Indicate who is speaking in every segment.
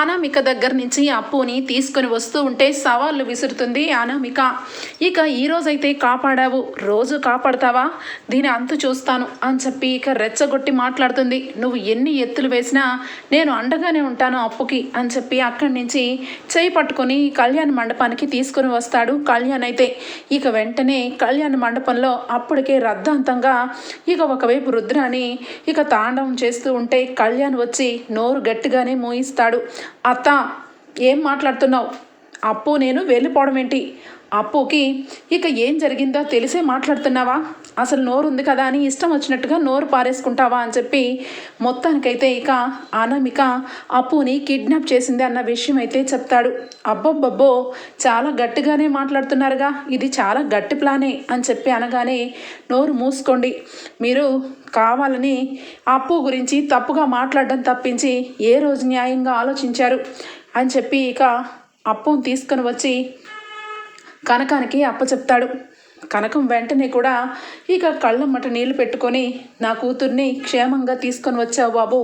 Speaker 1: అనామిక దగ్గర నుంచి అప్పుని తీసుకొని వస్తూ ఉంటే సవాళ్ళు విసురుతుంది అనామిక. ఇక ఈ రోజైతే కాపాడావు రోజు కాపాడతావా? దీని అంతు చూస్తాను అని చెప్పి ఇక రెచ్చగొట్టి మాట్లాడుతుంది. నువ్వు ఎన్ని ఎత్తులు వేసినా నేను అండగానే ఉంటాను అప్పుకి అని చెప్పి అక్కడి నుంచి చేయి పట్టుకొని కళ్యాణ మండపానికి తీసుకొని వస్తాడు కళ్యాణ్ అయితే. ఇక వెంటనే కళ్యాణ మండపంలో అప్పటికే రద్దాంతంగా ఇక ఒకవైపు రుద్రాని ఇక తాండవం చేస్తూ ఉంటే కళ్యాణ్ వచ్చి నోరు గట్టిగానే మోయిస్తాడు. అత్త ఏం మాట్లాడుతున్నావు? అప్పు నేను వెళ్ళిపోవడం ఏంటి? అప్పుకి ఇక ఏం జరిగిందో తెలిసే మాట్లాడుతున్నావా? అసలు నోరు ఉంది కదా అని ఇష్టం వచ్చినట్టుగా నోరు పారేసుకుంటావా అని చెప్పి మొత్తానికైతే ఇక అనామిక అప్పుని కిడ్నాప్ చేసింది అన్న విషయం అయితే చెప్తాడు. అబ్బబ్బబ్బో చాలా గట్టిగానే మాట్లాడుతున్నారుగా. ఇది చాలా గట్టి ప్లానే అని చెప్పి అనగానే నోరు మూసుకోండి. మీరు కావాలని అప్పు గురించి తప్పుగా మాట్లాడడం తప్పించి ఏ రోజు న్యాయంగా ఆలోచించారు అని చెప్పి ఇక అప్పును తీసుకొని వచ్చి కనకానికి అప్పచెప్తాడు కనకం వెంటనే కూడా ఇక కళ్ళమ్మట నీళ్ళు పెట్టుకొని నా కూతుర్ని క్షేమంగా తీసుకొని వచ్చావు బాబు.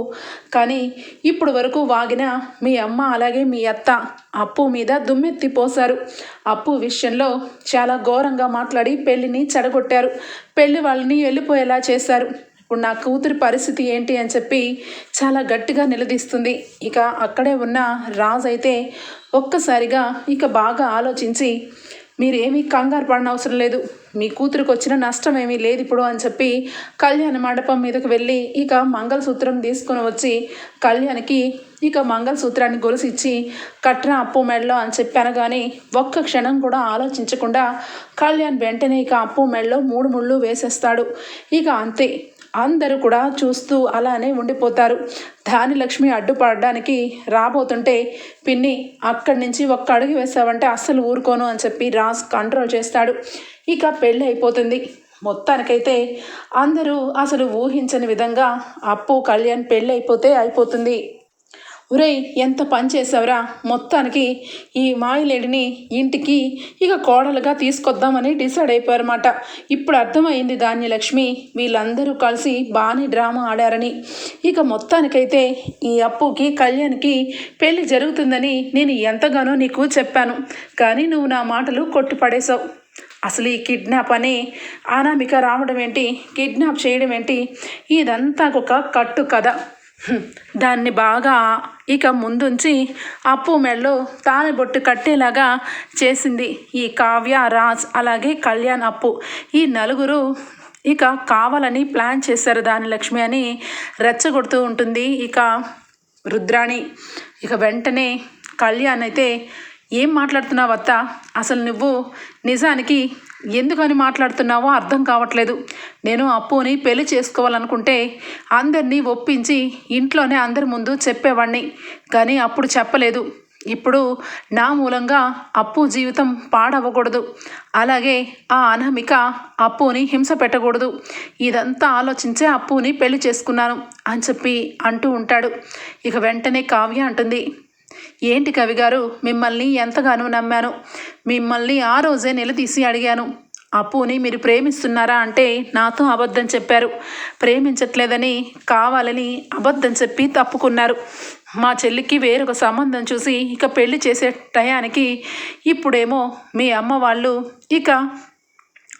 Speaker 1: కానీ ఇప్పుడు వరకు వాగిన మీ అమ్మ అలాగే మీ అత్త అప్పు మీద దుమ్మెత్తి పోశారు. అప్పు విషయంలో చాలా ఘోరంగా మాట్లాడి పెళ్ళిని చెడగొట్టారు. పెళ్ళి వాళ్ళని వెళ్ళిపోయేలా చేశారు. ఇప్పుడు నా కూతురి పరిస్థితి ఏంటి అని చెప్పి చాలా గట్టిగా నిలదీస్తుంది. ఇక అక్కడే ఉన్న రాజు అయితే ఒక్కసారిగా ఇక బాగా ఆలోచించి మీరేమీ కంగారు పడిన అవసరం లేదు. మీ కూతురికి వచ్చిన నష్టం ఏమీ లేదు ఇప్పుడు అని చెప్పి కళ్యాణ మండపం మీదకి వెళ్ళి ఇక మంగళసూత్రం తీసుకొని వచ్చి కళ్యాణ్కి ఇక మంగళసూత్రాన్ని గొలుసిచ్చి కట్టిన అప్పు మెడలో అని చెప్పి అనగానే ఒక్క క్షణం కూడా ఆలోచించకుండా కళ్యాణ్ వెంటనే ఇక అప్పు మెడలో మూడు ముళ్ళు వేసేస్తాడు. ఇక అంతే. అందరూ కూడా చూస్తూ అలానే ఉండిపోతారు. ధానిలక్ష్మి అడ్డుపడడానికి రాబోతుంటే పిన్ని అక్కడి నుంచి ఒక్క అడుగు వేసావంటే అస్సలు ఊరుకోను అని చెప్పి రాజ్ కంట్రోల్ చేస్తాడు. ఇక పెళ్ళి అయిపోతుంది. మొత్తానికైతే అందరూ అసలు ఊహించని విధంగా అప్పు కళ్యాణ్ పెళ్ళి అయిపోతే అయిపోతుంది. ఒరేయ్ ఎంత పని చేసావురా మొత్తానికి ఈ మాయలేడిని ఇంటికి ఇక కోడలుగా తీసుకొద్దామని డిసైడ్ అయిపోయారన్నమాట. ఇప్పుడు అర్థమైంది ధాన్యలక్ష్మి వీళ్ళందరూ కలిసి బాగానే డ్రామా ఆడారని. ఇక మొత్తానికైతే ఈ అప్పుకి కళ్యాణ్కి పెళ్ళి జరుగుతుందని నేను ఎంతగానో నీకు చెప్పాను. కానీ నువ్వు నా మాటలు కొట్టిపడేశావు. అసలు ఈ కిడ్నాప్ అని అనామిక రావడం ఏంటి కిడ్నాప్ చేయడం ఏంటి ఇదంతా ఒక కట్టు కథ దాన్ని బాగా ఇక ముందుంచి అప్పు మెడలో తాళిబొట్టు కట్టేలాగా చేసింది ఈ కావ్య రాజ్ అలాగే కళ్యాణ్ అప్పు. ఈ నలుగురు ఇక కావాలని ప్లాన్ చేశారు దాని లక్ష్మి అని రెచ్చగొడుతూ ఉంటుంది ఇక రుద్రాణి. ఇక వెంటనే కళ్యాణ్ అయితే ఏం మాట్లాడుతున్నావు అత్త? అసలు నువ్వు నిజానికి ఎందుకని మాట్లాడుతున్నావో అర్థం కావట్లేదు. నేను అప్పుని పెళ్ళి చేసుకోవాలనుకుంటే అందరినీ ఒప్పించి ఇంట్లోనే అందరి ముందు చెప్పేవాడిని కానీ అప్పుడు చెప్పలేదు. ఇప్పుడు నా మూలంగా అప్పు జీవితం పాడవ్వకూడదు. అలాగే ఆ అనామిక అప్పుని హింస పెట్టకూడదు. ఇదంతా ఆలోచించే అప్పుని పెళ్ళి చేసుకున్నాను అని చెప్పి అంటూ ఉంటాడు. ఇక వెంటనే కావ్య అంటుంది. ఏంటి కవి గారు? మిమ్మల్ని ఎంతగానో నమ్మాను. మిమ్మల్ని ఆ రోజే నిలదీసి అడిగాను. అప్పుని మీరు ప్రేమిస్తున్నారా అంటే నాతో అబద్ధం చెప్పారు. ప్రేమించట్లేదని కావాలని అబద్ధం చెప్పి తప్పుకున్నారు. మా చెల్లికి వేరొక సంబంధం చూసి ఇక పెళ్ళి చేసే టయానికి ఇప్పుడేమో మీ అమ్మ వాళ్ళు ఇక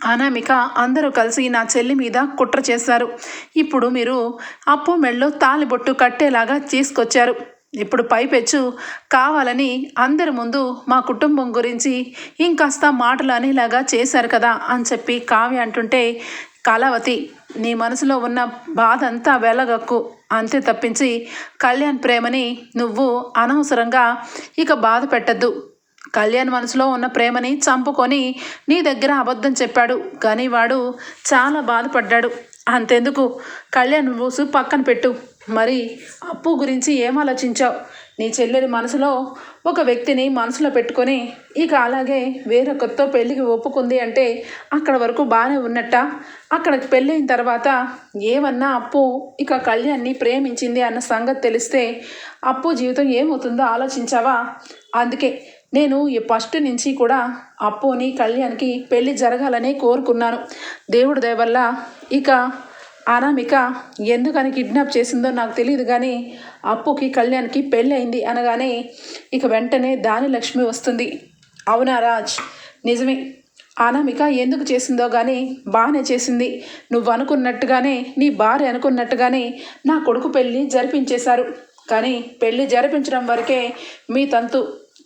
Speaker 1: అనామిక అందరూ కలిసి నా చెల్లి మీద కుట్ర చేశారు. ఇప్పుడు మీరు అప్పు మెళ్ళో తాలిబొట్టు కట్టేలాగా తీసుకొచ్చారు. ఇప్పుడు పైపెచ్చు. కావాలని అందరి ముందు మా కుటుంబం గురించి ఇంకాస్త మాటలు అనేలాగా చేశారు కదా అని చెప్పి కావ్య అంటుంటే కళావతి నీ మనసులో ఉన్న బాధ అంతా వెళ్ళగక్కు అంతే తప్పించి కళ్యాణ్ ప్రేమని నువ్వు అనవసరంగా ఇక బాధ పెట్టద్దు. కళ్యాణ్ మనసులో ఉన్న ప్రేమని చంపుకొని నీ దగ్గర అబద్ధం చెప్పాడు. కానీ వాడు చాలా బాధపడ్డాడు. అంతెందుకు? కళ్యాణ్ రూసు పక్కన పెట్టు. మరి అప్పు గురించి ఏం ఆలోచించావు? నీ చెల్లెలి మనసులో ఒక వ్యక్తిని మనసులో పెట్టుకొని ఇక అలాగే వేరొకరితో పెళ్ళికి ఒప్పుకుంది అంటే అక్కడ వరకు బాగానే ఉన్నట్ట? అక్కడికి పెళ్ళైన తర్వాత ఏమన్నా అప్పు ఇక కళ్యాణ్ని ప్రేమించింది అన్న సంగతి తెలిస్తే అప్పు జీవితం ఏమవుతుందో ఆలోచించావా? అందుకే నేను ఈ ఫస్ట్ నుంచి కూడా అప్పుని కళ్యాణ్కి పెళ్ళి జరగాలని కోరుకున్నాను. దేవుడి దయవల్ల ఇక అనామిక ఎందుకని కిడ్నాప్ చేసిందో నాకు తెలియదు కానీ అప్పుకి కళ్యాణ్కి పెళ్ళి అయింది అనగానే ఇక వెంటనే దాని లక్ష్మి వస్తుంది. అవునా రాజ్? నిజమే. అనామిక ఎందుకు చేసిందో కానీ బాగానే చేసింది. నువ్వు అనుకున్నట్టుగానే నీ భార్య అనుకున్నట్టుగానే నా కొడుకు పెళ్ళి జరిపించేశారు. కానీ పెళ్ళి జరిపించడం వరకే మీ తంతు.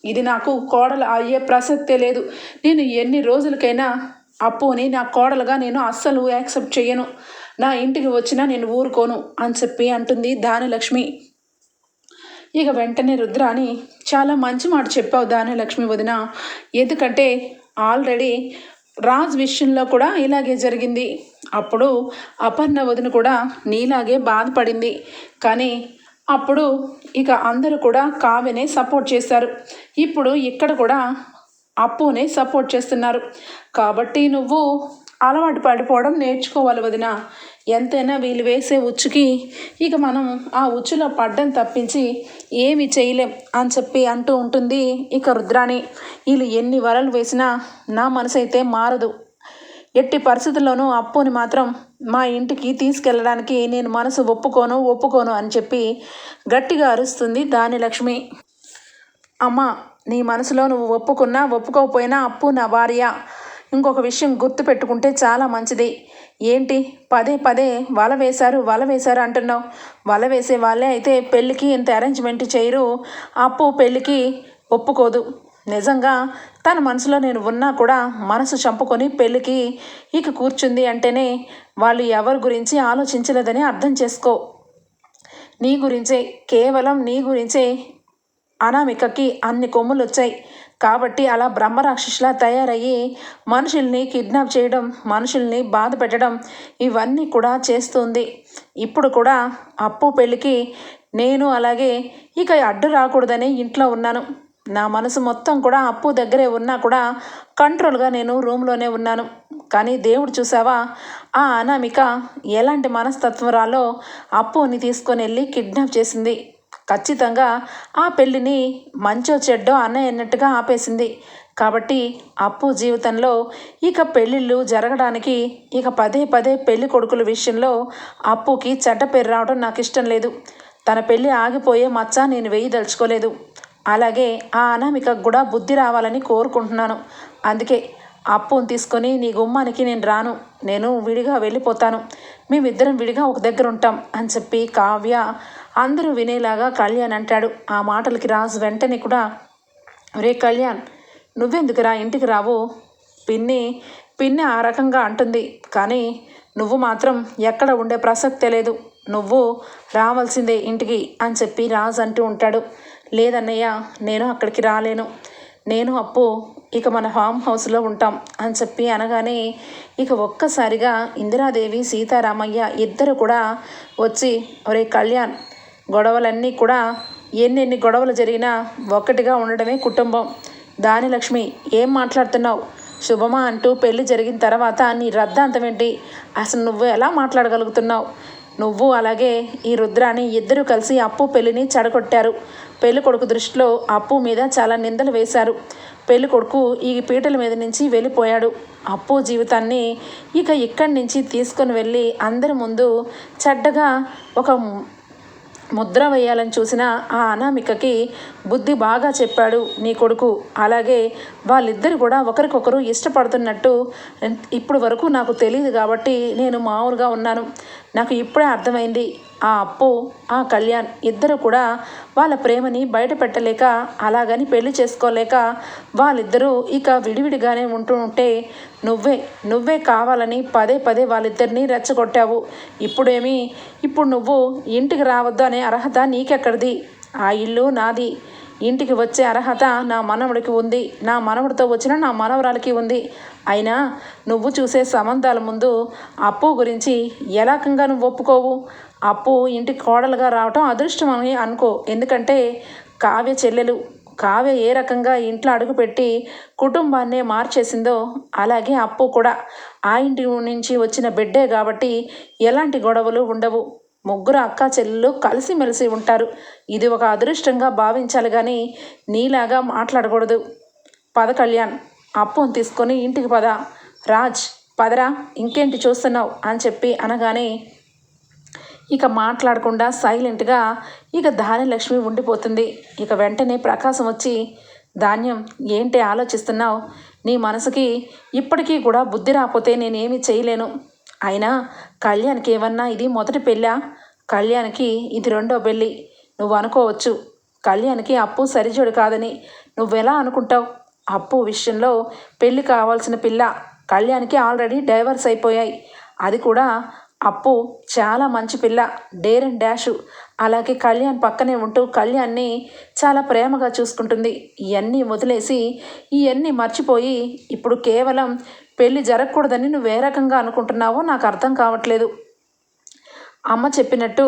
Speaker 1: ఇది నాకు కోడలు అయ్యే ప్రసక్తే లేదు. నేను ఎన్ని రోజులకైనా అప్పుని నా కోడలుగా నేను అస్సలు యాక్సెప్ట్ చేయను నా ఇంటికి వచ్చినా నేను ఊరుకోను అని చెప్పి అంటుంది దానలక్ష్మి ఇక వెంటనే రుద్రాని చాలా మంచి మాట చెప్పావు దానలక్ష్మి వదిన. ఎందుకంటే ఆల్రెడీ రాజ్ విషయంలో కూడా ఇలాగే జరిగింది. అప్పుడు అపర్ణ వదిన కూడా నీలాగే బాధపడింది. కానీ అప్పుడు ఇక అందరూ కూడా కావ్యనే సపోర్ట్ చేశారు. ఇప్పుడు ఇక్కడ కూడా అప్పునే సపోర్ట్ చేస్తున్నారు. కాబట్టి నువ్వు అలవాటు పడిపోవడం నేర్చుకోవాలి వదిన. ఎంతైనా వీళ్ళు వేసే ఉచ్చుకి ఇక మనం ఆ ఉచ్చులో పడ్డం తప్పించి ఏమి చేయలేం అని చెప్పి అంటూ ఉంటుంది ఇక రుద్రాణి. వీళ్ళు ఎన్ని వరలు వేసినా నా మనసు అయితే మారదు. ఎట్టి పరిస్థితుల్లోనూ అప్పుని మాత్రం మా ఇంటికి తీసుకెళ్ళడానికి నేను మనసు ఒప్పుకోను ఒప్పుకోను అని చెప్పి గట్టిగా అరుస్తుంది దాని లక్ష్మి అమ్మ నీ మనసులో నువ్వు ఒప్పుకున్నా ఒప్పుకోకపోయినా అప్పు నా భార్య. ఇంకొక విషయం గుర్తు పెట్టుకుంటే చాలా మంచిది. ఏంటి? పదే పదే వల వేశారు వల వేశారు అంటున్నావు. వల వేసే వాళ్ళే అయితే పెళ్ళికి ఇంత అరేంజ్మెంట్ చేయరు. అప్పు పెళ్ళికి ఒప్పుకోదు. నిజంగా తన మనసులో నేను ఉన్నా కూడా మనసు చంపుకొని పెళ్ళికి ఇక కూర్చుంది అంటేనే వాళ్ళు ఎవరి గురించి ఆలోచించలేదని అర్థం చేసుకో. నీ గురించే కేవలం నీ గురించే అనామికకి అన్ని కొమ్ములు వచ్చాయి కాబట్టి అలా బ్రహ్మరాక్షసులా తయారయ్యి మనుషుల్ని కిడ్నాప్ చేయడం మనుషుల్ని బాధ పెట్టడం ఇవన్నీ కూడా చేస్తుంది. ఇప్పుడు కూడా అప్పు పెళ్ళికి నేను అలాగే ఇక అడ్డు రాకూడదని ఇంట్లో ఉన్నాను. నా మనసు మొత్తం కూడా అప్పు దగ్గరే ఉన్నా కూడా కంట్రోల్గా నేను రూమ్లోనే ఉన్నాను. కానీ దేవుడు చూసావా? ఆ అనామిక ఎలాంటి మనస్తత్వరాలో అప్పుని తీసుకొని వెళ్ళి కిడ్నాప్ చేసింది. ఖచ్చితంగా ఆ పెళ్ళిని మంచో చెడ్డో అన్నయ్య అన్నట్టుగా ఆపేసింది. కాబట్టి అప్పు జీవితంలో ఇక పెళ్ళిళ్ళు జరగడానికి ఇక పదే పదే పెళ్ళి కొడుకుల విషయంలో అప్పుకి చెడ్డ పేరు రావడం నాకు ఇష్టం లేదు. తన పెళ్ళి ఆగిపోయే మచ్చ నేను వేయదలుచుకోలేదు అలాగే ఆ అనామికకు కూడా బుద్ధి రావాలని కోరుకుంటున్నాను. అందుకే అప్పును తీసుకొని నీ గుమ్మానికి నేను రాను. నేను విడిగా వెళ్ళిపోతాను. మేమిద్దరం విడిగా ఒక దగ్గర ఉంటాం అని చెప్పి కావ్య అందరూ వినేలాగా కళ్యాణ్ అంటాడు. ఆ మాటలకి రాజు వెంటనే కూడా రే కళ్యాణ్ నువ్వెందుకురా ఇంటికి రావు? పిన్ని పిన్ని ఆ రకంగా అంటుంది. కానీ నువ్వు మాత్రం ఎక్కడ ఉండే ప్రసక్తే లేదు. నువ్వు రావాల్సిందే ఇంటికి అని చెప్పి రాజు అంటూ ఉంటాడు. లేదన్నయ్య నేను అక్కడికి రాలేను. నేను అప్పు ఇక మన ఫామ్ హౌస్లో ఉంటాం అని చెప్పి అనగానే ఇక ఒక్కసారిగా ఇందిరాదేవి సీతారామయ్య ఇద్దరు కూడా వచ్చి ఒరే కళ్యాణ్ గొడవలన్నీ కూడా ఎన్నెన్ని గొడవలు జరిగినా ఒక్కటిగా ఉండడమే కుటుంబం. దాని లక్ష్మి ఏం మాట్లాడుతున్నావు? శుభమా? అంటూ పెళ్ళి జరిగిన తర్వాత నీ రద్దాంతం ఏంటి? అసలు నువ్వు ఎలా మాట్లాడగలుగుతున్నావు? నువ్వు అలాగే ఈ రుద్రాని ఇద్దరూ కలిసి అప్పు పెళ్ళిని చెడగొట్టారు. పెళ్ళి కొడుకు దృష్టిలో అప్పు మీద చాలా నిందలు వేశారు. పెళ్ళి కొడుకు ఈ పీటల మీద నుంచి వెళ్ళిపోయాడు. అప్పు జీవితాన్ని ఇక ఇక్కడి నుంచి తీసుకొని వెళ్ళి అందరి ముందు చెడ్డగా ఒక ముద్ర వేయాలని చూసిన ఆ అనామికకి బుద్ధి బాగా చెప్పాడు నీ కొడుకు. అలాగే వాళ్ళిద్దరు కూడా ఒకరికొకరు ఇష్టపడుతున్నట్టు ఇప్పుడు వరకు నాకు తెలియదు కాబట్టి నేను మామూలుగా ఉన్నాను. నాకు ఇప్పుడే అర్థమైంది. ఆ అప్పు ఆ కళ్యాణ్ ఇద్దరు కూడా వాళ్ళ ప్రేమని బయట పెట్టలేక అలాగని పెళ్ళి చేసుకోలేక వాళ్ళిద్దరూ ఇక విడివిడిగానే ఉంటూ ఉంటే నువ్వే నువ్వే కావాలని పదే పదే వాళ్ళిద్దరినీ రెచ్చగొట్టావు. ఇప్పుడేమి? ఇప్పుడు నువ్వు ఇంటికి రావద్దు అనే అర్హత నీకెక్కడిది? ఆ ఇల్లు నాది. ఇంటికి వచ్చే అర్హత నా మనవడికి ఉంది. నా మనవడితో వచ్చిన నా మనవరాలకి ఉంది. అయినా నువ్వు చూసే సంబంధాల ముందు అప్పు గురించి ఎలాకంగా నువ్వు ఒప్పుకోవు? అప్పు ఇంటికి కోడలుగా రావటం అదృష్టం అని అనుకో. ఎందుకంటే కావ్య చెల్లెలు కావ్య ఏ రకంగా ఇంట్లో అడుగుపెట్టి కుటుంబాన్నే మార్చేసిందో అలాగే అప్పు కూడా. ఆ ఇంటి నుంచి వచ్చిన బిడ్డే కాబట్టి ఎలాంటి గొడవలు ఉండవు. ముగ్గురు అక్క చెల్లెలు కలిసిమెలిసి ఉంటారు. ఇది ఒక అదృష్టంగా భావించాలి కానీ నీలాగా మాట్లాడకూడదు. పద కళ్యాణ్ అప్పును తీసుకొని ఇంటికి పద. రాజ్ పదరా ఇంకేంటి చూస్తున్నావు? అని చెప్పి అనగానే ఇక మాట్లాడకుండా సైలెంట్గా ఇక ధాన్యలక్ష్మి ఉండిపోతుంది. ఇక వెంటనే ప్రకాశం వచ్చి ధాన్యం ఏంటి ఆలోచిస్తున్నావు? నీ మనసుకి ఇప్పటికీ కూడా బుద్ధి రాకపోతే నేనేమి చేయలేను. అయినా కళ్యాణ్కి ఏమన్నా ఇది మొదటి పెళ్ళా? కళ్యాణ్కి ఇది రెండో పెళ్ళి. నువ్వు అనుకోవచ్చు కళ్యాణ్కి అప్పు సరిజోడు కాదని. నువ్వెలా అనుకుంటావు? అప్పు విషయంలో పెళ్ళి కావాల్సిన పిల్ల. కళ్యాణ్కి ఆల్రెడీ డైవర్స్ అయిపోయాయి. అది కూడా అప్పు చాలా మంచి పిల్ల డేర్ అండ్ డాషు. అలాగే కళ్యాణ్ పక్కనే ఉంటూ కళ్యాణ్ని చాలా ప్రేమగా చూసుకుంటుంది. ఇవన్నీ వదిలేసి ఇవన్నీ మర్చిపోయి ఇప్పుడు కేవలం పెళ్ళి జరగకూడదని నువ్వు ఏ రకంగా అనుకుంటున్నావో నాకు అర్థం కావట్లేదు. అమ్మ చెప్పినట్టు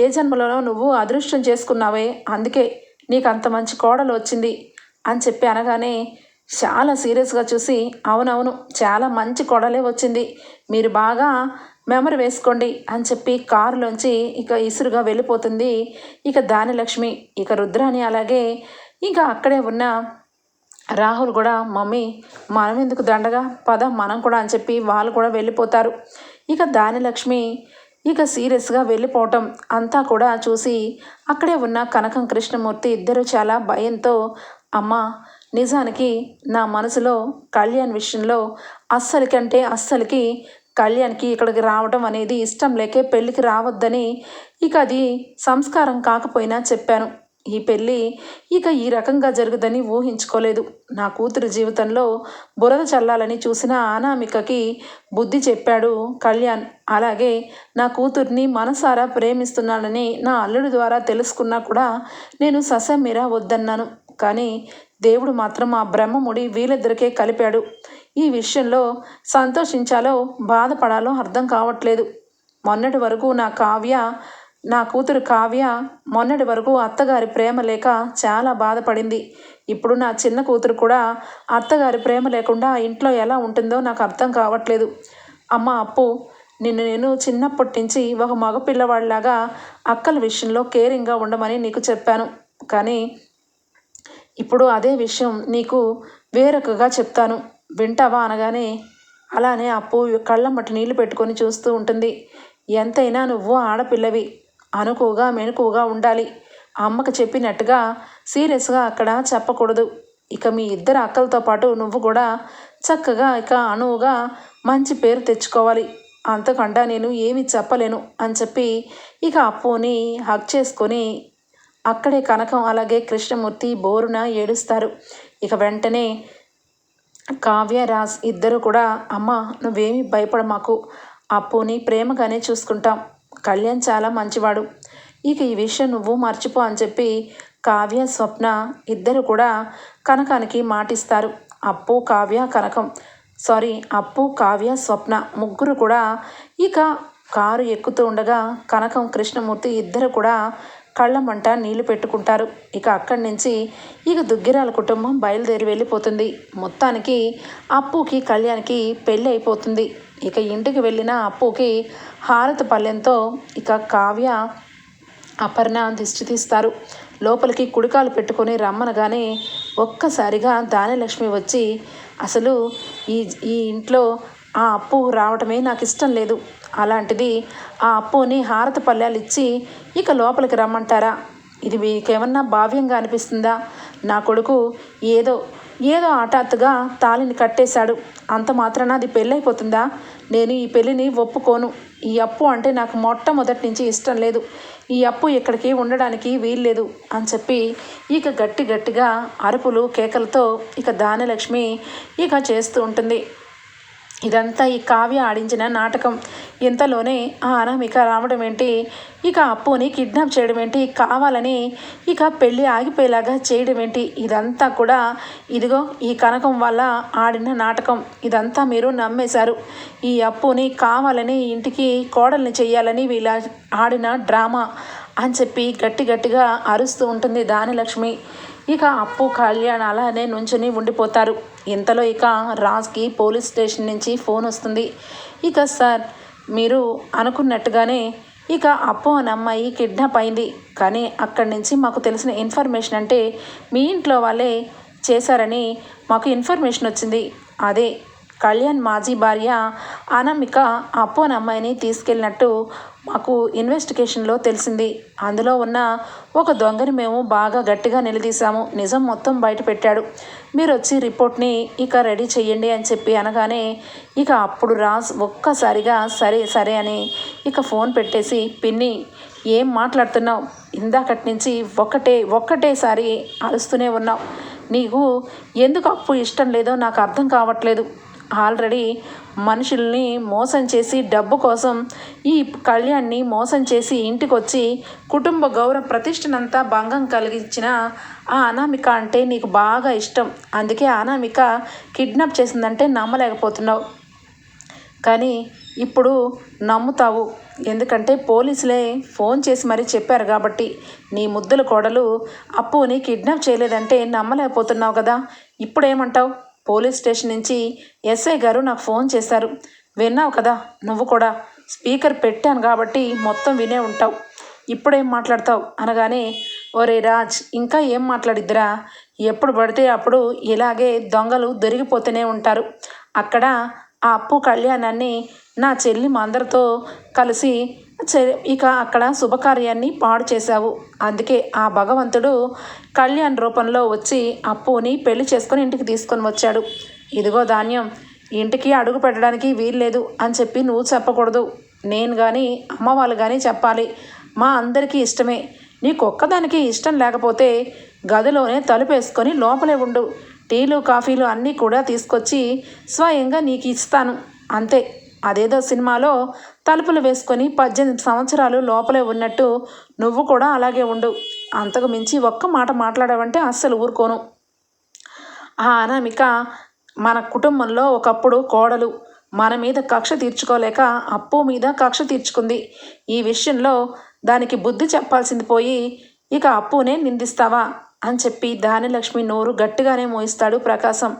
Speaker 1: ఏ జన్మలోనో నువ్వు అదృష్టం చేసుకున్నావే అందుకే నీకు అంత మంచి కోడలు వచ్చింది అని చెప్పి అనగానే చాలా సీరియస్గా చూసి అవునవును చాలా మంచి కొడలే వచ్చింది. మీరు బాగా మెమరీ వేసుకోండి అని చెప్పి కారులోంచి ఇక ఇసురుగా వెళ్ళిపోతుంది ఇక దానిలక్ష్మి ఇక రుద్రాని అలాగే ఇక అక్కడే ఉన్న రాహుల్ కూడా మమ్మీ మనం ఎందుకు దండగా? పద మనం కూడా అని చెప్పి వాళ్ళు కూడా వెళ్ళిపోతారు. ఇక దానిలక్ష్మి ఇక సీరియస్గా వెళ్ళిపోవటం అంతా కూడా చూసి అక్కడే ఉన్న కనకం కృష్ణమూర్తి ఇద్దరు చాలా భయంతో అమ్మ నిజానికి నా మనసులో కళ్యాణ్ విషయంలో అస్సలకంటే అస్సలకి కళ్యాణ్కి ఇక్కడికి రావడం అనేది ఇష్టం లేకే పెళ్ళికి రావద్దని ఇక అది సంస్కారం కాకపోయినా చెప్పాను. ఈ పెళ్ళి ఇక ఈ రకంగా జరుగుదని ఊహించుకోలేదు. నా కూతురు జీవితంలో బురద చల్లాలని చూసిన అనామికకి బుద్ధి చెప్పాడు కళ్యాణ్. అలాగే నా కూతుర్ని మనసారా ప్రేమిస్తున్నానని నా అల్లుడి ద్వారా తెలుసుకున్నా కూడా నేను ససమీరా వద్దన్నాను. కానీ దేవుడు మాత్రం ఆ బ్రహ్మముడి వీళ్ళిద్దరికే కలిపాడు. ఈ విషయంలో సంతోషించాలో బాధపడాలో అర్థం కావట్లేదు. మొన్నటి వరకు నా కావ్య నా కూతురు కావ్య మొన్నటి వరకు అత్తగారి ప్రేమ లేక చాలా బాధపడింది. ఇప్పుడు నా చిన్న కూతురు కూడా అత్తగారి ప్రేమ లేకుండా ఇంట్లో ఎలా ఉంటుందో నాకు అర్థం కావట్లేదు. అమ్మ అప్పు నిన్ను నేను చిన్నప్పటి నుంచి ఒక మగ పిల్లవాడిలాగా అక్కల విషయంలో కేరింగ్గా ఉండమని నీకు చెప్పాను. కానీ ఇప్పుడు అదే విషయం నీకు వేరొకగా చెప్తాను. వింటావా అనగానే అలానే అప్పు కళ్ళమ్మటి నీళ్ళు పెట్టుకొని చూస్తూ ఉంటుంది. ఎంతైనా నువ్వు ఆడపిల్లవి. అనుకువగా మెనుకువగా ఉండాలి. అమ్మకు చెప్పినట్టుగా సీరియస్గా అక్కడ చెప్పకూడదు. ఇక మీ ఇద్దరు అక్కలతో పాటు నువ్వు కూడా చక్కగా ఇక అనువుగా మంచి పేరు తెచ్చుకోవాలి. అంతకండా నేను ఏమీ చెప్పలేను అని చెప్పి ఇక అప్పుని హక్ చేసుకొని అక్కడే కనకం అలాగే కృష్ణమూర్తి బోరున ఏడుస్తారు. ఇక వెంటనే కావ్య రాజ్ ఇద్దరు కూడా అమ్మ నువ్వేమీ భయపడ మాకు అప్పుని ప్రేమగానే చూసుకుంటాం. కళ్యాణ్ చాలా మంచివాడు. ఇక ఈ విషయం నువ్వు మర్చిపో అని చెప్పి కావ్య స్వప్న ఇద్దరు కూడా కనకానికి మాటిస్తారు. అప్పు కావ్య కనకం. సారీ అప్పు కావ్య స్వప్న ముగ్గురు కూడా ఇక కారు ఎక్కుతూ ఉండగా కనకం కృష్ణమూర్తి ఇద్దరు కూడా కళ్ళ మంట నీళ్ళు పెట్టుకుంటారు. ఇక అక్కడి నుంచి ఇక దుగ్గిరాల కుటుంబం బయలుదేరి వెళ్ళిపోతుంది. మొత్తానికి అప్పుకి కళ్యాణ్కి పెళ్ళి అయిపోతుంది. ఇక ఇంటికి వెళ్ళిన అప్పుకి హారతి పల్లెంతో ఇక కావ్య అపర్ణ దిష్టి తీస్తారు. లోపలికి కుడికాలు పెట్టుకొని రమ్మనగానే ఒక్కసారిగా దానిలక్ష్మి వచ్చి అసలు ఈ ఈ ఇంట్లో ఆ అప్పు రావటమే నాకు ఇష్టం లేదు. అలాంటిది ఆ అప్పుని హారతి పల్లెలు ఇచ్చి ఇక లోపలికి రమ్మంటారా? ఇది మీకేమన్నా భావ్యంగా అనిపిస్తుందా? నా కొడుకు ఏదో ఏదో హఠాత్తుగా తాళిని కట్టేశాడు. అంత మాత్రాన అది పెళ్ళైపోతుందా? నేను ఈ పెళ్ళిని ఒప్పుకోను. ఈ అప్పు అంటే నాకు మొట్టమొదటి నుంచి ఇష్టం లేదు. ఈ అప్పు ఇక్కడికి ఉండడానికి వీల్లేదు అని చెప్పి ఇక గట్టి గట్టిగా అరుపులు కేకలతో ఇక దానలక్ష్మి ఇక చేస్తూ ఉంటుంది. ఇదంతా ఈ కావ్య ఆడించిన నాటకం. ఇంతలోనే ఆ అనామిక రావడం ఏంటి ఇక అప్పుని కిడ్నాప్ చేయడం ఏంటి కావాలని ఇక పెళ్ళి ఆగిపోయేలాగా చేయడం ఏంటి ఇదంతా కూడా ఇదిగో ఈ కనకం వల్ల ఆడిన నాటకం. ఇదంతా మీరు నమ్మేశారు. ఈ అప్పుని కావాలని ఇంటికి కోడల్ని చేయాలని వీళ్ళ ఆడిన డ్రామా అని చెప్పి గట్టి గట్టిగా అరుస్తూ ఉంటుంది దానిలక్ష్మి ఇక అప్పు కళ్యాణ్ అలానే నుంచుని ఉండిపోతారు. ఇంతలో ఇక రాజ్కి పోలీస్ స్టేషన్ నుంచి ఫోన్ వస్తుంది. ఇక సార్ మీరు అనుకున్నట్టుగానే ఇక అప్పు అనే అమ్మాయి కిడ్నాప్ అయింది. కానీ అక్కడి నుంచి మాకు తెలిసిన ఇన్ఫర్మేషన్ అంటే మీ ఇంట్లో వాళ్ళే చేశారని మాకు ఇన్ఫర్మేషన్ వచ్చింది. అదే కళ్యాణ్ మాజీ భార్య అనామిక అప్పు అమ్మాయిని తీసుకెళ్ళినట్టు మాకు ఇన్వెస్టిగేషన్లో తెలిసింది. అందులో ఉన్న ఒక దొంగని మేము బాగా గట్టిగా నిలదీశాము. నిజం మొత్తం బయట పెట్టాడు. మీరు వచ్చి రిపోర్ట్ని ఇక రెడీ చేయండి అని చెప్పి అనగానే ఇక అప్పుడు రాజ్ ఒక్కసారిగా సరే సరే అని ఇక ఫోన్ పెట్టేసి పిన్ని ఏం మాట్లాడుతున్నావు? ఇందాకటి నుంచి ఒక్కటే ఒక్కటేసారి అరుస్తూనే ఉన్నావు. నీకు ఎందుకు అప్పు ఇష్టం లేదో నాకు అర్థం కావట్లేదు. ఆల్రెడీ మనుషుల్ని మోసం చేసి డబ్బు కోసం ఈ కళ్యాణ్ని మోసం చేసి ఇంటికి వచ్చి కుటుంబ గౌరవ ప్రతిష్టనంతా భంగం కలిగించిన ఆ అనామిక అంటే నీకు బాగా ఇష్టం. అందుకే అనామిక కిడ్నాప్ చేసిందంటే నమ్మలేకపోతున్నావు. కానీ ఇప్పుడు నమ్ముతావు. ఎందుకంటే పోలీసులే ఫోన్ చేసి మరీ చెప్పారు కాబట్టి నీ ముద్దుల కోడలు అప్పుని కిడ్నాప్ చేయలేదంటే నమ్మలేకపోతున్నావు కదా. ఇప్పుడేమంటావు? పోలీస్ స్టేషన్ నుంచి ఎస్ఐ గారు నాకు ఫోన్ చేశారు. విన్నావు కదా నువ్వు కూడా. స్పీకర్ పెట్టాను కాబట్టి మొత్తం వినే ఉంటావు. ఇప్పుడేం మాట్లాడతావు? అనగానే ఒరే రాజ్ ఇంకా ఏం మాట్లాడిద్దిరా? ఎప్పుడు పడితే అప్పుడు ఇలాగే దొంగలు దొరికిపోతూనే ఉంటారు. అక్కడ ఆ అప్పు కళ్యాణాన్ని నా చెల్లి మా అందరితో కలిసి ఇక అక్కడ శుభకార్యాన్ని పాడు చేశావు. అందుకే ఆ భగవంతుడు కళ్యాణ్ రూపంలో వచ్చి అప్పుని పెళ్ళి చేసుకొని ఇంటికి తీసుకొని వచ్చాడు. ఇదిగో ధాన్యం ఇంటికి అడుగు పెట్టడానికి వీల్లేదు అని చెప్పి నువ్వు చెప్పకూడదు. నేను కానీ అమ్మ వాళ్ళు కానీ చెప్పాలి. మా అందరికీ ఇష్టమే. నీకు ఒక్కదానికి ఇష్టం లేకపోతే గదిలోనే తలుపేసుకొని లోపలే ఉండు. టీలు కాఫీలు అన్నీ కూడా తీసుకొచ్చి స్వయంగా నీకు ఇస్తాను. అంతే. అదేదో సినిమాలో తలుపులు వేసుకొని పద్దెనిమిది సంవత్సరాలు లోపలే ఉన్నట్టు నువ్వు కూడా అలాగే ఉండు. అంతకు మించి ఒక్క మాట మాట్లాడావంటే అస్సలు ఊరుకోను. ఆ అనామిక మన కుటుంబంలో ఒకప్పుడు కోడలు. మన మీద కక్ష తీర్చుకోలేక అప్పు మీద కక్ష తీర్చుకుంది. ఈ విషయంలో దానికి బుద్ధి చెప్పాల్సింది పోయి ఇక అప్పునే నిందిస్తావా? అని చెప్పి ధాన్యలక్ష్మి నోరు గట్టిగానే మోయిస్తాడు ప్రకాశం.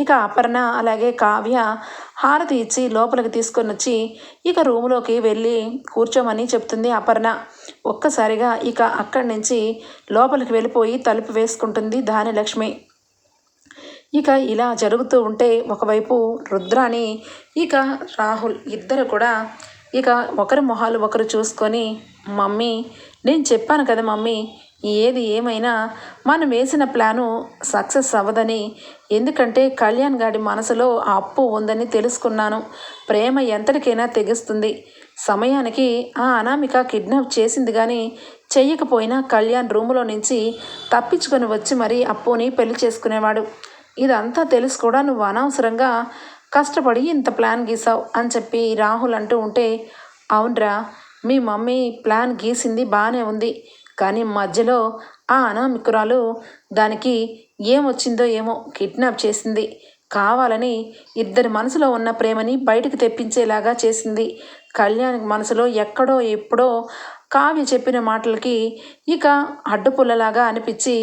Speaker 1: ఇక అపర్ణ అలాగే కావ్య హారతి ఇచ్చి లోపలికి తీసుకొని వచ్చి ఇక రూములోకి వెళ్ళి కూర్చోమని చెప్తుంది అపర్ణ. ఒక్కసారిగా ఇక అక్కడి నుంచి లోపలికి వెళ్ళిపోయి తలుపు వేసుకుంటుంది ధాన్యలక్ష్మి. ఇక ఇలా జరుగుతూ ఉంటే ఒకవైపు రుద్రాని ఇక రాహుల్ ఇద్దరు కూడా ఇక ఒకరి మొహాలు ఒకరు చూసుకొని మమ్మీ నేను చెప్పాను కదా మమ్మీ ఏది ఏమైనా మనం వేసిన ప్లాను సక్సెస్ అవ్వదని ఎందుకంటే కళ్యాణ్ గాడి మనసులో ఆ అప్పు ఉందని తెలుసుకున్నాను. ప్రేమ ఎంతటికైనా తెగిస్తుంది. సమయానికి ఆ అనామిక కిడ్నాప్ చేసింది కానీ చెయ్యకపోయినా కళ్యాణ్ రూములో నుంచి తప్పించుకొని వచ్చి మరీ అప్పుని పెళ్ళి చేసుకునేవాడు. ఇదంతా తెలుసు కూడా నువ్వు అనవసరంగా కష్టపడి ఇంత ప్లాన్ గీసావు అని చెప్పి రాహుల్ అంటూ ఉంటే అవునరా మీ మమ్మీ ప్లాన్ గీసింది బాగానే ఉంది. కానీ మధ్యలో ఆ అనామికురాలు దానికి ఏమొచ్చిందో ఏమో కిడ్నాప్ చేసింది. కావాలని ఇద్దరి మనసులో ఉన్న ప్రేమని బయటకు తెప్పించేలాగా చేసింది. కళ్యాణ్ మనసులో ఎక్కడో ఎప్పుడో కావ్య చెప్పిన మాటలకి ఇక అడ్డుపుల్లలాగా అనిపించి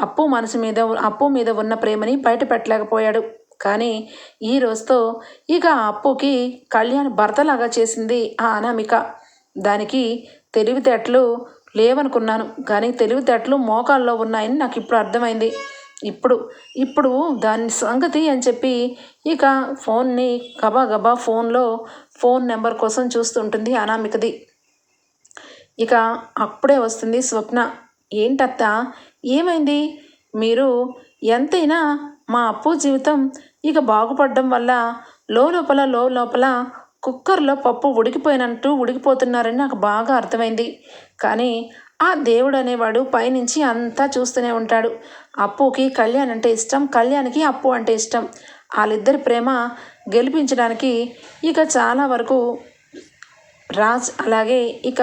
Speaker 1: అప్పు మనసు మీద అప్పు మీద ఉన్న ప్రేమని బయట పెట్టలేకపోయాడు. కానీ ఈ రోజుతో ఇక అప్పుకి కళ్యాణ్ భర్తలాగా చేసింది ఆ అనామిక. దానికి తెలివితేటలు లేవనుకున్నాను కానీ తెలివితేటలు మోకాల్లో ఉన్నాయని నాకు ఇప్పుడు అర్థమైంది. ఇప్పుడు ఇప్పుడు దాని సంగతి అని చెప్పి ఇక ఫోన్ని గబా గబా ఫోన్లో ఫోన్ నెంబర్ కోసం చూస్తుంటుంది అనామికది. ఇక అప్పుడే వస్తుంది స్వప్న. ఏంటత్తా? ఏమైంది? మీరు ఎంతైనా మా అప్పు జీవితం ఇక బాగుపడడం వల్ల లోపల లోపల కుక్కర్లో పప్పు ఉడికిపోయినట్టు ఉడికిపోతున్నారని నాకు బాగా అర్థమైంది. కానీ ఆ దేవుడు అనేవాడు పైనుంచి అంతా చూస్తూనే ఉంటాడు. అప్పుకి కళ్యాణ్ అంటే ఇష్టం కళ్యాణ్కి అప్పు అంటే ఇష్టం. వాళ్ళిద్దరి ప్రేమ గెలిపించడానికి ఇక చాలా వరకు రాజ్ అలాగే ఇక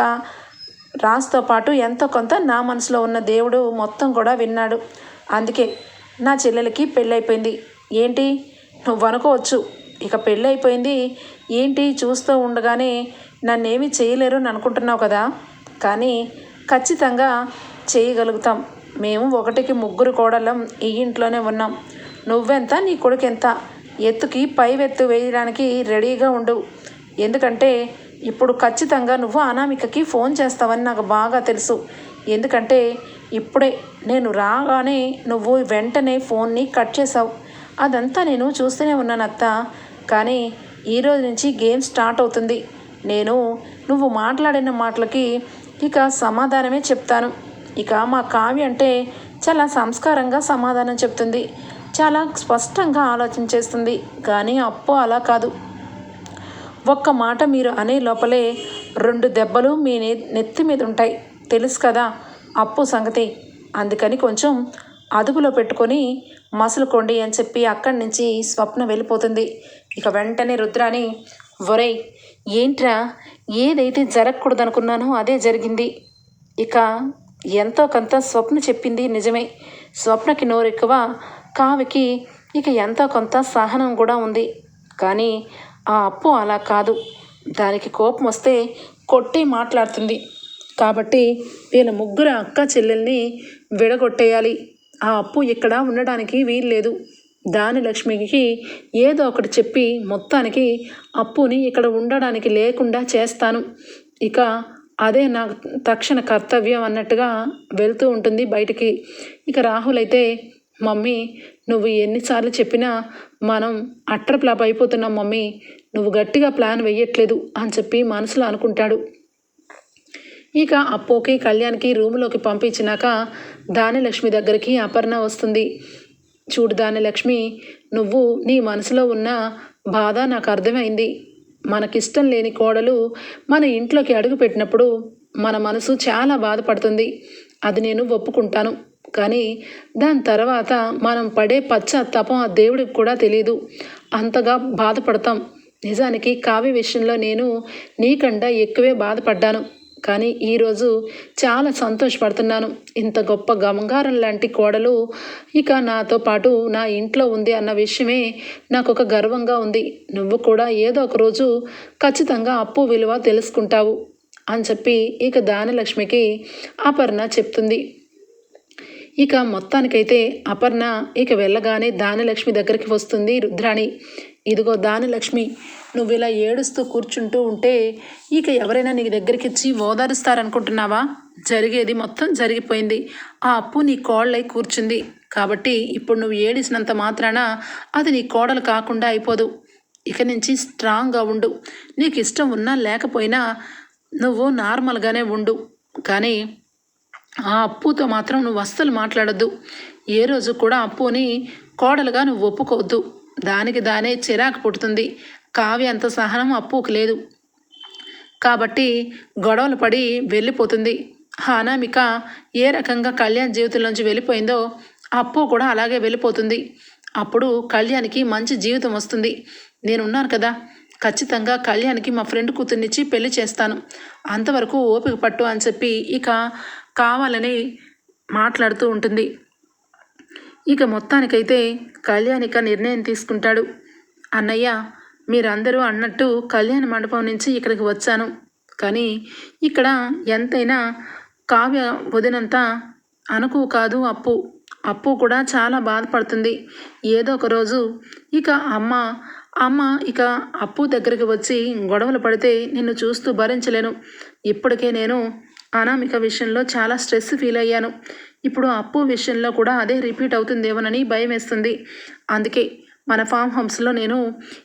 Speaker 1: రాజ్తో పాటు ఎంతో కొంత నా మనసులో ఉన్న దేవుడు మొత్తం కూడా విన్నాడు. అందుకే నా చెల్లెలకి పెళ్ళైపోయింది. ఏంటి? నువ్వు అనుకోవచ్చు ఇక పెళ్ళైపోయింది. ఏంటి? చూస్తూ ఉండగానే నన్నేమీ చేయలేరు అని అనుకుంటున్నావు కదా? కానీ ఖచ్చితంగా చేయగలుగుతాం. మేము ఒకటికి ముగ్గురు కోడలం ఈ ఇంట్లోనే ఉన్నాం. నువ్వెంత? నీ కొడుకు ఎంత ఎత్తుకి పైవెత్తు వేయడానికి రెడీగా ఉండు. ఎందుకంటే ఇప్పుడు ఖచ్చితంగా నువ్వు అనామికకి ఫోన్ చేస్తావని నాకు బాగా తెలుసు. ఎందుకంటే ఇప్పుడే నేను రాగానే నువ్వు వెంటనే ఫోన్ని కట్ చేసావు అదంతా నేను చూస్తూనే ఉన్నాను అత్త. కానీ ఈరోజు నుంచి గేమ్ స్టార్ట్ అవుతుంది. నేను నువ్వు మాట్లాడిన మాటలకి ఇక సమాధానమే చెప్తాను. ఇక మా కావ్య అంటే చాలా సంస్కారంగా సమాధానం చెప్తుంది. చాలా స్పష్టంగా ఆలోచన చేస్తుంది. కానీ అప్పు అలా కాదు. ఒక్క మాట మీరు అనే లోపలే రెండు దెబ్బలు మీ నె- నెత్తి మీద ఉంటాయి తెలుసు కదా అప్పు సంగతి. అందుకని కొంచెం అదుపులో పెట్టుకొని మసులుకోండి అని చెప్పి అక్కడి నుంచి స్వప్న వెళ్ళిపోతుంది. ఇక వెంటనే రుద్రాని ఒరేయ్ ఏంట్రా? ఏదైతే జరగకూడదనుకున్నానో అదే జరిగింది. ఇక ఎంతో కొంత స్వప్న చెప్పింది నిజమే. స్వప్నకి నోరు ఎక్కువ కావికి ఇక ఎంతో కొంత సహనం కూడా ఉంది. కానీ ఆ అప్పు అలా కాదు. దానికి కోపం వస్తే కొట్టి మాట్లాడుతుంది. కాబట్టి వీళ్ళ ముగ్గురు అక్క చెల్లెల్ని విడగొట్టేయాలి. ఆ అప్పు ఇక్కడ ఉండడానికి వీల్లేదు. దాని లక్ష్మికి ఏదో ఒకటి చెప్పి మొత్తానికి అప్పుని ఇక్కడ ఉండడానికి లేకుండా చేస్తాను. ఇక అదే నా తక్షణ కర్తవ్యం అన్నట్టుగా వెళ్తూ ఉంటుంది బయటికి. ఇక రాహుల్ అయితే మమ్మీ నువ్వు ఎన్నిసార్లు చెప్పినా మనం అట్టర్ ఫ్లాప్ అయిపోతున్నాం మమ్మీ. నువ్వు గట్టిగా ప్లాన్ వెయ్యట్లేదు అని చెప్పి మనసులో అనుకుంటాడు. ఇక అప్పోకి కళ్యాణ్కి రూములోకి పంపించినాక దానిలక్ష్మి దగ్గరికి అపర్ణ వస్తుంది. చూడు దానిలక్ష్మి నువ్వు నీ మనసులో ఉన్న బాధ నాకు అర్థమైంది. మనకిష్టం లేని కోడలు మన ఇంట్లోకి అడుగు పెట్టినప్పుడు మన మనసు చాలా బాధపడుతుంది. అది నేను ఒప్పుకుంటాను. కానీ దాని తర్వాత మనం పడే పశ్చాత్తాపం ఆ దేవుడికి కూడా తెలియదు అంతగా బాధపడతాం. నిజానికి కావ్య విషయంలో నేను నీకండా ఎక్కువే బాధపడ్డాను. కానీ ఈరోజు చాలా సంతోషపడుతున్నాను. ఇంత గొప్ప గమగారం లాంటి కోడలు ఇక నాతో పాటు నా ఇంట్లో ఉంది అన్న విషయమే నాకు ఒక గర్వంగా ఉంది. నువ్వు కూడా ఏదో ఒక రోజు ఖచ్చితంగా అప్పు విలువ తెలుసుకుంటావు అని చెప్పి ఇక దానలక్ష్మికి అపర్ణ చెప్తుంది. ఇక మొత్తానికైతే అపర్ణ ఇక వెళ్ళగానే దానలక్ష్మి దగ్గరికి వస్తుంది రుద్రాణి ఇదిగో దానలక్ష్మి నువ్వు ఇలా ఏడుస్తూ కూర్చుంటూ ఉంటే ఇక ఎవరైనా నీ దగ్గరికి ఇచ్చి ఓదారుస్తారనుకుంటున్నావా? జరిగేది మొత్తం జరిగిపోయింది. ఆ అప్పు నీ కోళ్ళై కూర్చుంది. కాబట్టి ఇప్పుడు నువ్వు ఏడిసినంత మాత్రాన అది నీ కోడలు కాకుండా అయిపోదు. ఇక నుంచి స్ట్రాంగ్గా ఉండు. నీకు ఇష్టం ఉన్నా లేకపోయినా నువ్వు నార్మల్గానే ఉండు. కానీ ఆ అప్పుతో మాత్రం నువ్వు అస్సలు మాట్లాడొద్దు. ఏ రోజు కూడా అప్పుని కోడలుగా నువ్వు ఒప్పుకోవద్దు. దానికి దానే చిరాకు పుడుతుంది. కావ్య అంత సహనం అప్పుకు లేదు. కాబట్టి గొడవలు పడి వెళ్ళిపోతుంది. ఆ అనామిక ఏ రకంగా కళ్యాణ్ జీవితంలోంచి వెళ్ళిపోయిందో అప్పు కూడా అలాగే వెళ్ళిపోతుంది. అప్పుడు కళ్యాణ్కి మంచి జీవితం వస్తుంది. నేనున్నాను కదా. ఖచ్చితంగా కళ్యాణ్కి మా ఫ్రెండ్ కూతుర్నిచ్చి పెళ్ళి చేస్తాను. అంతవరకు ఓపిక పట్టు అని చెప్పి ఇక కావాలని మాట్లాడుతూ ఉంటుంది. ఇక మొత్తానికైతే కళ్యాణిక నిర్ణయం తీసుకుంటాడు. అన్నయ్య మీరందరూ అన్నట్టు కళ్యాణ మండపం నుంచి ఇక్కడికి వచ్చాను. కానీ ఇక్కడ ఎంతైనా కావ్య వదినంత అనుకు కాదు అప్పు. అప్పు కూడా చాలా బాధపడుతుంది. ఏదో ఒక రోజు ఇక అమ్మ అమ్మ ఇక అప్పు దగ్గరికి వచ్చి గొడవలు పడితే నిన్ను చూస్తూ భరించలేను. ఇప్పటికే నేను అనామిక విషయంలో చాలా స్ట్రెస్ ఫీల్ అయ్యాను. ఇప్పుడు అప్పు విషయంలో కూడా అదే రిపీట్ అవుతుందేమోనని భయం వేస్తుంది. అందుకే మన ఫామ్ హౌస్లో నేను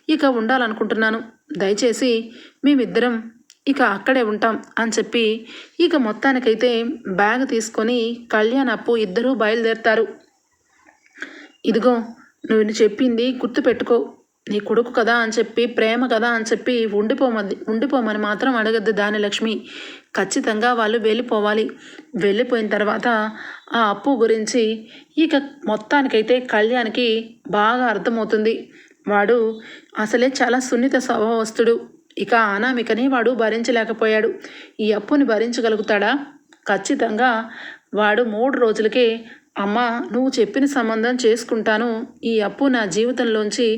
Speaker 1: ఇక ఉండాలనుకుంటున్నాను. దయచేసి మేమిద్దరం ఇక అక్కడే ఉంటాం అని చెప్పి ఇక మొత్తానికైతే బ్యాగ్ తీసుకొని కళ్యాణ్ అప్పు ఇద్దరూ బయలుదేరుతారు. ఇదిగో నువ్వు చెప్పింది గుర్తుపెట్టుకో. నీ కొడుకు కదా అని చెప్పి ప్రేమ కదా అని చెప్పి ఉండిపోమది ఉండిపోమని మాత్రం అడగద్దు దాని లక్ష్మి. ఖచ్చితంగా వాళ్ళు వెళ్ళిపోవాలి. వెళ్ళిపోయిన తర్వాత ఆ అప్పు గురించి ఇక మొత్తానికైతే కళ్యాణ్కి బాగా అర్థమవుతుంది. వాడు అసలే చాలా సున్నిత స్వభావస్తుడు. ఇక అనామికని వాడు భరించలేకపోయాడు. ఈ అప్పుని భరించగలుగుతాడా? ఖచ్చితంగా వాడు మూడు రోజులకే అమ్మా నువ్వు చెప్పిన సంబంధం చేసుకుంటాను. ఈ అప్పు నా జీవితంలోంచి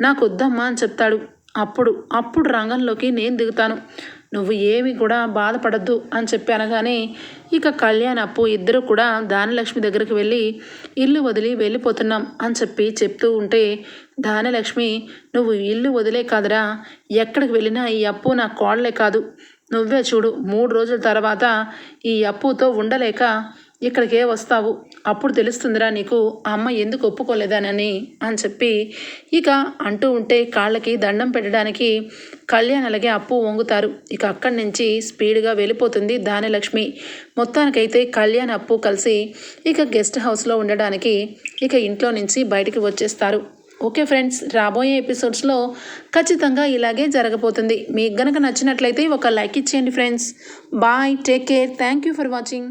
Speaker 1: నాకు వద్దమ్మా అని చెప్తాడు. అప్పుడు అప్పుడు రంగంలోకి నేను దిగుతాను. నువ్వు ఏమి కూడా బాధపడద్దు అని చెప్పి అనగానే ఇక కళ్యాణ్ అప్పు ఇద్దరు కూడా దానలక్ష్మి దగ్గరికి వెళ్ళి ఇల్లు వదిలి వెళ్ళిపోతున్నాం అని చెప్పి చెప్తూ ఉంటే దానలక్ష్మి నువ్వు ఇల్లు వదిలే కాదురా. ఎక్కడికి వెళ్ళినా ఈ అప్పు నా కోడలే కాదు. నువ్వే చూడు మూడు రోజుల తర్వాత ఈ అప్పుతో ఉండలేక ఇక్కడికే వస్తావు. అప్పుడు తెలుస్తుందిరా నీకు అమ్మ ఎందుకు ఒప్పుకోలేదానని అని చెప్పి ఇక అంటూ ఉంటే కాళ్ళకి దండం పెట్టడానికి కళ్యాణ్ అలాగే అప్పు వంగుతారు. ఇక అక్కడి నుంచి స్పీడ్గా వెళ్ళిపోతుంది దానిలక్ష్మి మొత్తానికైతే కళ్యాణ్ అప్పు కలిసి ఇక గెస్ట్ హౌస్లో ఉండడానికి ఇక ఇంట్లో నుంచి బయటికి వచ్చేస్తారు. ఓకే ఫ్రెండ్స్ రాబోయే ఎపిసోడ్స్లో ఖచ్చితంగా ఇలాగే జరగబోతుంది. మీకు గనక నచ్చినట్లయితే ఒక లైక్ ఇచ్చేయండి friends. Bye take care. Thank you for watching.